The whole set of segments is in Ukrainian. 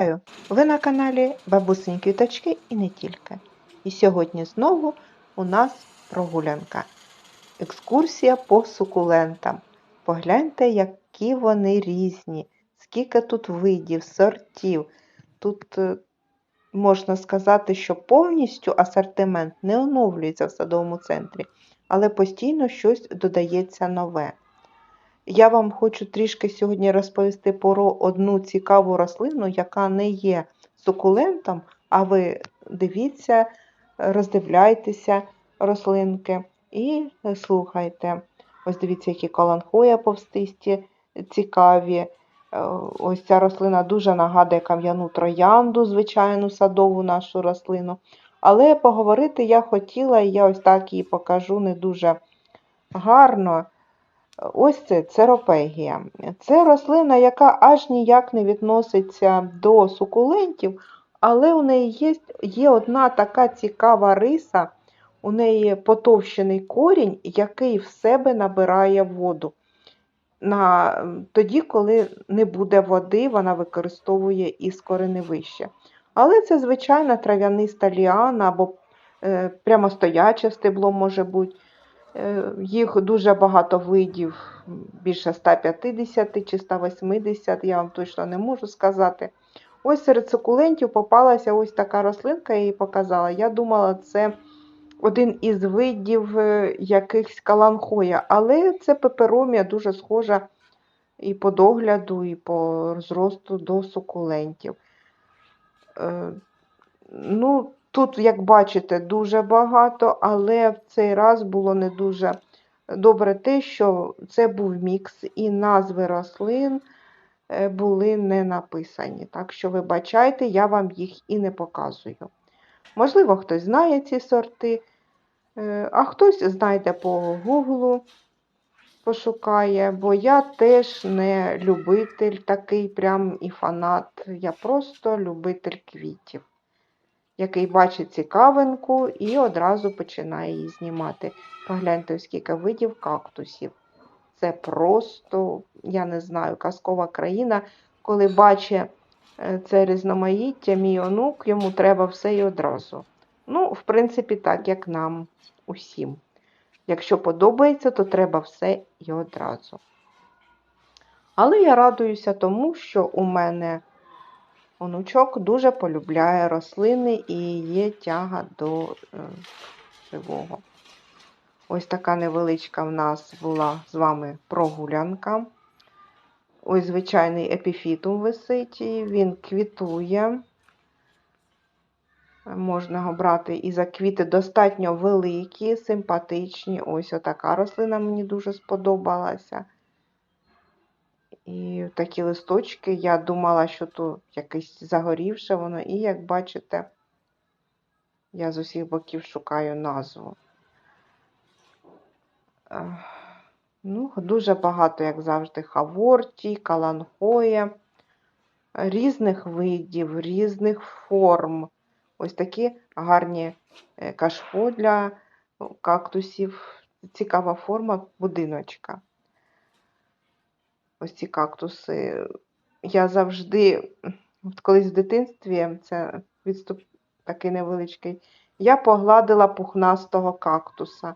Вітаю! Ви на каналі Бабусині Квіточки і не тільки. І сьогодні знову у нас прогулянка. Екскурсія по сукулентам. Погляньте, які вони різні, скільки тут видів, сортів. Тут е, можна сказати, що повністю асортимент не оновлюється в садовому центрі, але постійно щось додається нове. Я вам хочу трішки сьогодні розповісти про одну цікаву рослину, яка не є сукулентом, а ви дивіться, роздивляйтеся рослинки і слухайте. Ось дивіться, які каланхоя повстисті, цікаві. Е, Ось ця рослина дуже нагадує кам'яну троянду, звичайну садову нашу рослину. Але поговорити я хотіла, і я ось так її покажу не дуже гарно. Ось це церопегія. Це рослина, яка аж ніяк не відноситься до сукулентів, але у неї є, є одна така цікава риса, у неї потовщений корінь, який в себе набирає воду. На, тоді, коли не буде води, вона використовує із кореневище. Але це звичайна трав'яниста ліана або е, прямостояче стебло може бути. Е, Їх дуже багато видів, більше 150 чи 180, я вам точно не можу сказати. Ось серед сукулентів попалася ось така рослинка, я її показала. Я думала, це один із видів е, якихось каланхоя, але це пеперомія дуже схожа і по догляду, і по зросту до сукулентів. Е, Ну, Тут, як бачите, дуже багато, але в цей раз було не дуже добре те, що це був мікс, і назви рослин е, були не написані. Так що, вибачайте, я вам їх і не показую. Можливо, хтось знає ці сорти, е, а хтось знайде по гуглу, пошукає, бо я теж не любитель такий прям і фанат. Я просто любитель квітів який бачить цікавинку і одразу починає її знімати. Погляньте, скільки видів кактусів. Це просто, я не знаю, казкова країна. Коли бачить е, це різноманіття, мій онук, йому треба все і одразу. Ну, в принципі, так, як нам усім. Якщо подобається, то треба все і одразу. Але я радуюся тому, що у мене Онучок дуже полюбляє рослини і є тяга до е, живого. Ось така невеличка в нас була з вами прогулянка. Ось звичайний епіфітум висить, він квітує. Можна його брати і за квіти достатньо великі, симпатичні. Ось отака рослина мені дуже сподобалася. І такі листочки, я думала, що тут якесь загорівше воно, і, як бачите, я з усіх боків шукаю назву. Ну, Дуже багато, як завжди, хаворті, каланхоя, різних видів, різних форм. Ось такі гарні е, кашпо для кактусів. Цікава форма будиночка ось ці кактуси. Я завжди, от колись в дитинстві, це відступ такий невеличкий, я погладила пухнастого кактуса.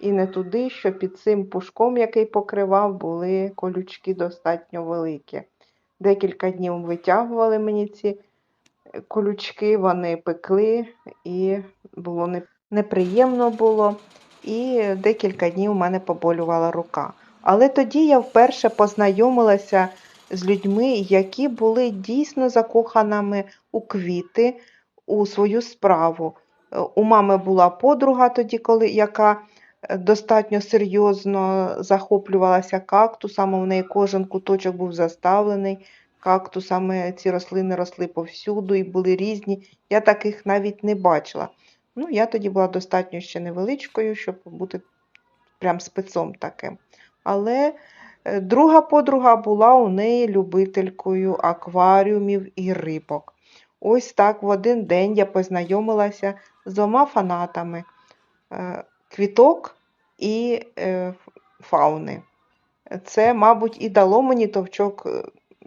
І не туди, що під цим пушком, який покривав, були колючки достатньо великі. Декілька днів витягували мені ці колючки, вони пекли, і було неприємно було. І декілька днів у мене поболювала рука. Але тоді я вперше познайомилася з людьми, які були дійсно закоханими у квіти, у свою справу. Е, у мами була подруга тоді, коли, яка е, достатньо серйозно захоплювалася кактусами, у неї кожен куточок був заставлений. Кактусами ці рослини росли повсюду і були різні. Я таких навіть не бачила. Ну, Я тоді була достатньо ще невеличкою, щоб бути прям спецом таким. Але е, друга подруга була у неї любителькою акваріумів і рибок. Ось так в один день я познайомилася з двома фанатами е, квіток і е, фауни. Це, мабуть, і дало мені товчок,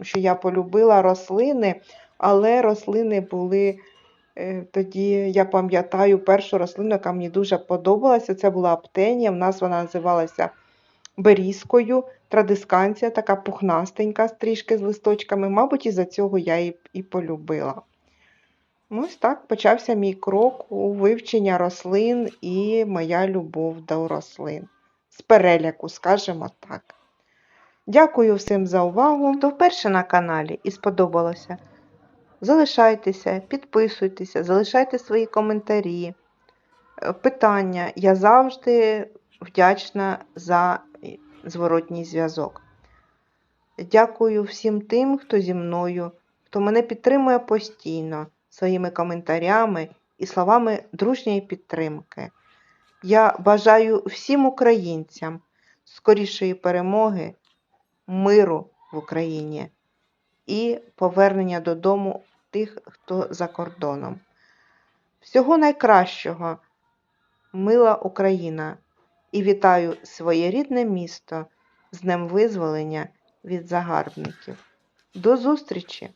що я полюбила рослини, але рослини були тоді, я пам'ятаю, першу рослину, яка мені дуже подобалася, це була аптенія. В нас вона називалася берізкою, традисканція, така пухнастенька, трішки з листочками. Мабуть, із-за цього я її і полюбила. Ось так почався мій крок у вивчення рослин і моя любов до рослин. З переляку, скажімо так. Дякую всім за увагу. Хто вперше на каналі і сподобалося. Залишайтеся, підписуйтеся, залишайте свої коментарі, е, питання. Я завжди вдячна за зворотній зв'язок. Дякую всім тим, хто зі мною, хто мене підтримує постійно своїми коментарями і словами дружньої підтримки. Я бажаю всім українцям скорішої перемоги, миру в Україні і повернення додому тих, хто за кордоном. Всього найкращого, мила Україна, і вітаю своє рідне місто з Днем Визволення від загарбників. До зустрічі!